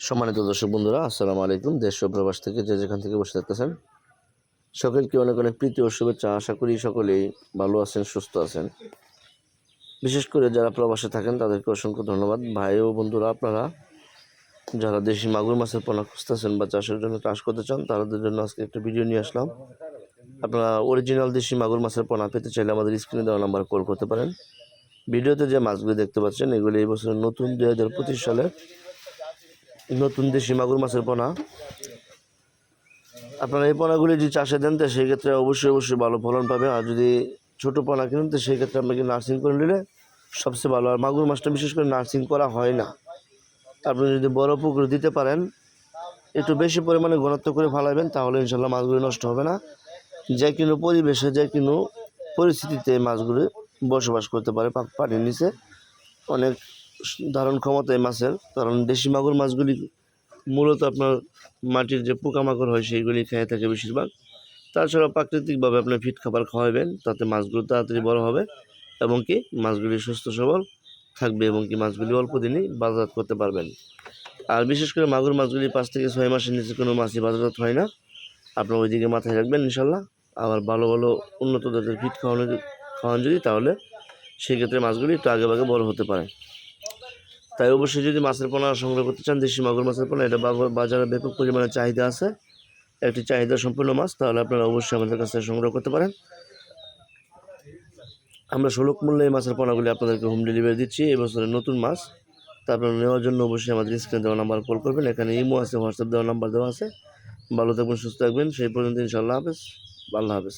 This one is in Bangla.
সম্মানিত দর্শক বন্ধুরা, আসসালামু আলাইকুম। দেশ ও প্রবাস থেকে যে যেখান থেকে বসে থাকতেছেন, সকলকে অনেক অনেক প্রীতি ও শুভেচ্ছা। আশা করি সকলেই ভালো আছেন, সুস্থ আছেন। বিশেষ করে যারা প্রবাসে থাকেন, তাদেরকে অসংখ্য ধন্যবাদ। ভাই ও বন্ধুরা, আপনারা যারা দেশি মাগুর মাছের পোনা খুঁজতেছেন বা চাষের জন্য চাষ করতে চান, তাদের জন্য আজকে একটা ভিডিও নিয়ে আসলাম। আপনারা অরিজিনাল দেশি মাগুর মাছের পোনা পেতে চাইলে আমাদের স্ক্রিনে দেওয়া নাম্বার কল করতে পারেন। ভিডিওতে যে মাছগুলি দেখতে পাচ্ছেন, এগুলি এই বছর নতুন দুই হাজার সালের নতুন দেশি মাগুর মাছের পোনা। আপনারা এই পোনাগুলি যদি চাষে দেন, তো সেই ক্ষেত্রে অবশ্যই অবশ্যই ভালো ফলন পাবে আর যদি ছোটো পোনা কিনেন, তো সেই ক্ষেত্রে আপনাকে নার্সিং করে নিলে সবচেয়ে ভালো। আর মাগুর মাছটা বিশেষ করে নার্সিং করা হয় না। আপনি যদি বড় পুকুর দিতে পারেন, একটু বেশি পরিমাণে ঘনত্ব করে ফালাবেন, তাহলে ইনশাল্লাহ মাছগুলি নষ্ট হবে না। যে কোনো পরিবেশে, যে কোনো পরিস্থিতিতে মাছগুলি বসবাস করতে পারে পানির নিচে। অনেক ধারণ ক্ষমতা এই মাছের। কারণ দেশি মাগুর মাছগুলি মূলত আপনার মাটির যে পোকামাকড় হয় সেইগুলি খেয়ে থাকে বেশিরভাগ। তাছাড়া প্রাকৃতিকভাবে আপনি ফিট খাবার খাওয়াবেন, তাতে মাছগুলো তাড়াতাড়ি বড় হবে এবং কি মাছগুলি সুস্থ সবল থাকবে এবং কি মাছগুলি অল্প দিনই বাজারজাত করতে পারবেন। আর বিশেষ করে মাগুর মাছগুলি পাঁচ থেকে ছয় মাসের নিচে কোনো মাছই বাজারজাত হয় না। আপনার ওইদিকে মাথায় রাখবেন ইনশাল্লাহ। আবার ভালো ভালো উন্নত জাতের ফিট খাওয়ানো খাওয়ান যদি তাহলে সেক্ষেত্রে মাছগুলি একটু আগে বড় হতে পারে। তাই অবশ্যই যদি মাছের পোনা সংগ্রহ করতে চান, দেশি মাগুর মাছের পোনা, এটা বাজারে ব্যাপক পরিমাণে চাহিদা আছে। একটি চাহিদা সম্পূর্ণ মাছ, তাহলে আপনারা অবশ্যই আমাদের কাছ সংগ্রহ করতে পারেন। আমরা সুলভ মূল্যে এই মাছের পোনাগুলি আপনাদেরকে হোম ডেলিভারি দিচ্ছি। এই বছরের নতুন মাছ, তা আপনারা নেওয়ার জন্য অবশ্যই আমাদের স্ক্রিনে দেওয়া নাম্বার কল করবেন। এখানে ইমো আছে হোয়াটসঅ্যাপ দেওয়া নাম্বার দেওয়া আছে। ভালো থাকবেন, সুস্থ থাকবেন। সেই পর্যন্ত ইনশাআল্লাহ হাফেজ। আল্লাহ হাফেজ।